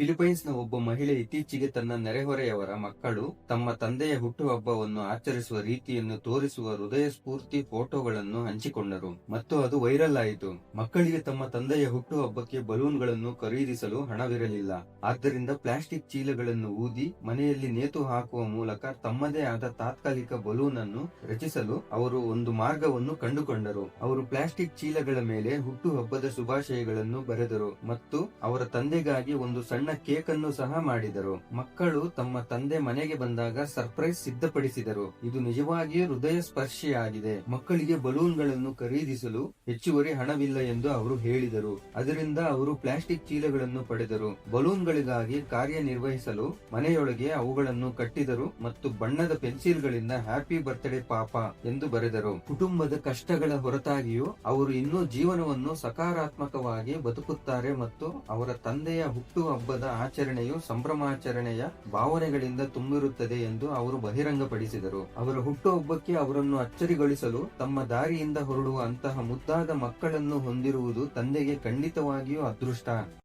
ಫಿಲಿಪೈನ್ಸ್ನ ಒಬ್ಬ ಮಹಿಳೆ ಇತ್ತೀಚೆಗೆ ತನ್ನ ನೆರೆಹೊರೆಯವರ ಮಕ್ಕಳು ತಮ್ಮ ತಂದೆಯ ಹುಟ್ಟುಹಬ್ಬವನ್ನು ಆಚರಿಸುವ ರೀತಿಯನ್ನು ತೋರಿಸುವ ಹೃದಯ ಸ್ಫೂರ್ತಿ ಫೋಟೋಗಳನ್ನು ಹಂಚಿಕೊಂಡರು. ಮತ್ತು ಅದು ವೈರಲ್ ಆಯಿತು. ಮಕ್ಕಳಿಗೆ ತಮ್ಮ ತಂದೆಯ ಹುಟ್ಟುಹಬ್ಬಕ್ಕೆ ಬಲೂನ್ಗಳನ್ನು ಖರೀದಿಸಲು ಹಣವಿರಲಿಲ್ಲ. ಆದ್ದರಿಂದ ಪ್ಲಾಸ್ಟಿಕ್ ಚೀಲಗಳನ್ನು ಊದಿ ಮನೆಯಲ್ಲಿ ನೇತು ಹಾಕುವ ಮೂಲಕ ತಮ್ಮದೇ ಆದ ತಾತ್ಕಾಲಿಕ ಬಲೂನ್ ಅನ್ನು ರಚಿಸಲು ಅವರು ಒಂದು ಮಾರ್ಗವನ್ನು ಕಂಡುಕೊಂಡರು. ಅವರು ಪ್ಲಾಸ್ಟಿಕ್ ಚೀಲಗಳ ಮೇಲೆ ಹುಟ್ಟುಹಬ್ಬದ ಶುಭಾಶಯಗಳನ್ನು ಬರೆದರು ಮತ್ತು ಅವರ ತಂದೆಗಾಗಿ ಒಂದು ಸಣ್ಣ ಕೇಕ್ ಅನ್ನು ಸಹ ಮಾಡಿದರು. ಮಕ್ಕಳು ತಮ್ಮ ತಂದೆ ಮನೆಗೆ ಬಂದಾಗ ಸರ್ಪ್ರೈಸ್ ಸಿದ್ಧಪಡಿಸಿದರು. ಇದು ನಿಜವಾಗಿಯೂ ಹೃದಯ ಸ್ಪರ್ಶಿಯಾಗಿದೆ ಮಕ್ಕಳಿಗೆ ಬಲೂನ್ಗಳನ್ನು ಖರೀದಿಸಲು ಹೆಚ್ಚುವರಿ ಹಣವಿಲ್ಲ ಎಂದು ಅವರು ಹೇಳಿದರು. ಅದರಿಂದ ಅವರು ಪ್ಲಾಸ್ಟಿಕ್ ಚೀಲಗಳನ್ನು ಪಡೆದರು. ಬಲೂನ್ಗಳಿಗಾಗಿ ಕಾರ್ಯನಿರ್ವಹಿಸಲು ಮನೆಯೊಳಗೆ ಅವುಗಳನ್ನು ಕಟ್ಟಿದರು ಮತ್ತು ಬಣ್ಣದ ಪೆನ್ಸಿಲ್ಗಳಿಂದ ಹ್ಯಾಪಿ ಬರ್ತ್ಡೇ ಪಾಪ ಎಂದು ಬರೆದರು. ಕುಟುಂಬದ ಕಷ್ಟಗಳ ಹೊರತಾಗಿಯೂ ಅವರು ಇನ್ನೂ ಜೀವನವನ್ನು ಸಕಾರಾತ್ಮಕವಾಗಿ ಬದುಕುತ್ತಾರೆ ಮತ್ತು ಅವರ ತಂದೆಯ ಹುಟ್ಟುಹಬ್ಬದ ಆಚರಣೆಯು ಸಂಭ್ರಮಾಚರಣೆಯ ಭಾವನೆಗಳಿಂದ ತುಂಬಿರುತ್ತದೆ ಎಂದು ಅವರು ಬಹಿರಂಗಪಡಿಸಿದರು. ಅವರ ಹುಟ್ಟುಹಬ್ಬಕ್ಕೆ ಅವರನ್ನು ಅಚ್ಚರಿಗೊಳಿಸಲು ತಮ್ಮ ದಾರಿಯಿಂದ ಹೊರಡುವ ಅಂತಹ ಮುದ್ದಾದ ಮಕ್ಕಳನ್ನು ಹೊಂದಿರುವುದು ತಂದೆಗೆ ಖಂಡಿತವಾಗಿಯೂ ಅದೃಷ್ಟ.